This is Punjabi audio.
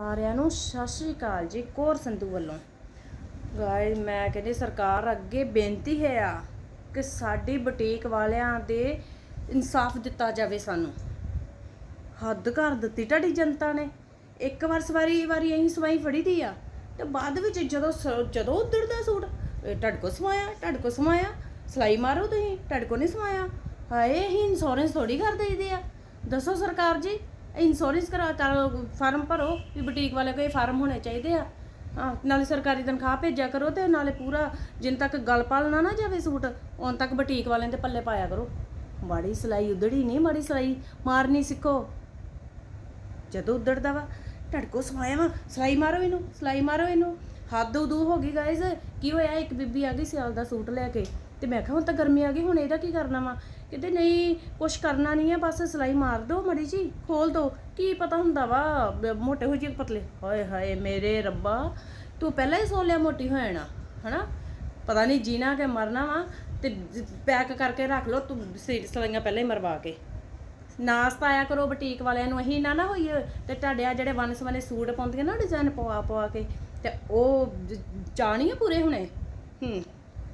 ਸਾਰਿਆਂ ਨੂੰ ਸਤਿ ਸ਼੍ਰੀ ਅਕਾਲ ਜੀ, ਕੋਰ ਸੰਧੂ ਵੱਲੋਂ। ਗਾਇ ਮੈਂ ਕਹਿੰਦੀ ਸਰਕਾਰ ਅੱਗੇ ਬੇਨਤੀ ਹੈ ਆ ਕਿ ਸਾਡੀ ਬੁਟੀਕ ਵਾਲਿਆਂ ਦੇ ਇਨਸਾਫ ਦਿੱਤਾ ਜਾਵੇ ਸਾਨੂੰ। ਹੱਦ ਕਰ ਦਿੱਤੀ ਤੁਹਾਡੀ ਜਨਤਾ ਨੇ। ਇੱਕ ਵਾਰ ਸਵਾਰੀ ਵਾਰੀ ਅਸੀਂ ਸਵਾਈ ਫੜੀ ਦੀ ਆ ਤੇ ਬਾਅਦ ਵਿੱਚ ਜਦੋਂ ਸ- ਜਦੋਂ ਉਧੜਦਾ ਸੂਟ, ਇਹ ਤੁਹਾਡੇ ਕੋ ਸਵਾਇਆ ਤੁਹਾਡੇ ਕੋ ਸਵਾਇਆ ਸਲਾਈ ਮਾਰੋ ਤੁਸੀਂ ਤੁਹਾਡੇ ਕੋ ਨਹੀਂ ਸਵਾਇਆ ਹਾਏ, ਅਸੀਂ ਇੰਸ਼ੋਰੈਂਸ ਥੋੜੀ ਕਰ ਦੇਈਦੇ ਆ। ਦੱਸੋ ਸਰਕਾਰ ਜੀ ਇੰਸ਼ੋਰੈਂਸ ਕਰਾ ਕਰ ਫਾਰਮ ਭਰੋ ਵੀ ਬੁਟੀਕ ਵਾਲੇ ਕੋਈ ਫਾਰਮ ਹੋਣੇ ਚਾਹੀਦੇ ਆ। ਹਾਂ, ਨਾਲੇ ਸਰਕਾਰੀ ਤਨਖਾਹ ਭੇਜਿਆ ਕਰੋ ਤੇ ਨਾਲੇ ਪੂਰਾ ਜਿੰਨ ਤੱਕ ਗਲ ਪਾਲਣਾ ਨਾ ਜਾਵੇ ਸੂਟ ਉਨ ਤੱਕ ਬੁਟੀਕ ਵਾਲਿਆਂ ਦੇ ਪੱਲੇ ਪਾਇਆ ਕਰੋ। ਮਾੜੀ ਸਲਾਈ ਉਧੜੀ ਨਹੀਂ ਮਾੜੀ ਸਲਾਈ ਮਾਰਨੀ ਸਿੱਖੋ। ਜਦੋਂ ਉਧੜਦਾ ਵਾ ਢੜਕੋ ਸਵਾਇਆ ਵਾ, ਸਲਾਈ ਮਾਰੋ ਇਹਨੂੰ, ਸਲਾਈ ਮਾਰੋ ਇਹਨੂੰ। ਹੱਦ ਉਦੂ ਹੋ ਗਈ ਗਾਇਜ਼ ਕੀ ਹੋਇਆ, ਇੱਕ ਬੀਬੀ ਆ ਗਈ ਸਿਆਲ ਦਾ ਸੂਟ ਲੈ ਕੇ, ਤੇ ਮੈਂ ਕਿਹਾ ਹੁਣ ਤਾਂ ਗਰਮੀ ਆ ਗਈ, ਹੁਣ ਇਹਦਾ ਕੀ ਕਰਨਾ ਵਾ? ਕਹਿੰਦੇ ਨਹੀਂ, ਕੁਛ ਕਰਨਾ ਨਹੀਂ ਹੈ ਬਸ ਸਲਾਈ ਮਾਰ ਦੋ ਮੜੀ ਜੀ, ਖੋਲ ਦੋ। ਕੀ ਪਤਾ ਹੁੰਦਾ ਵਾ ਮੋਟੇ ਹੋ ਜੀ ਪਤਲੇ। ਹਾਏ ਹਾਏ ਮੇਰੇ ਰੱਬਾ, ਤੂੰ ਪਹਿਲਾਂ ਹੀ ਸੋਚ ਲਿਆ ਮੋਟੀ ਹੋ ਜਾਣਾ, ਹਨਾ? ਪਤਾ ਨਹੀਂ ਜੀਣਾ ਕਿ ਮਰਨਾ ਵਾ, ਤੇ ਪੈਕ ਕਰਕੇ ਰੱਖ ਲਓ, ਤੂੰ ਸਲਾਈਆਂ ਪਹਿਲਾਂ ਹੀ ਮਰਵਾ ਕੇ। ਨਾਸਤਾ ਆਇਆ ਕਰੋ ਬੁਟੀਕ ਵਾਲਿਆਂ ਨੂੰ, ਅਹੀਂ ਨਾ ਨਾ ਹੋਈਏ। ਤੇ ਤੁਹਾਡੇ ਆ ਜਿਹੜੇ ਵਨ ਸਵਨੇ ਸੂਟ ਪਾਉਂਦੀਆਂ ਨਾ ਡਿਜ਼ਾਈਨ ਪਵਾ ਪਵਾ ਕੇ, ਤੇ ਉਹ ਜ- ਨਹੀਂ ਆ ਪੂਰੇ ਹੁਣੇ? ਹੂੰ।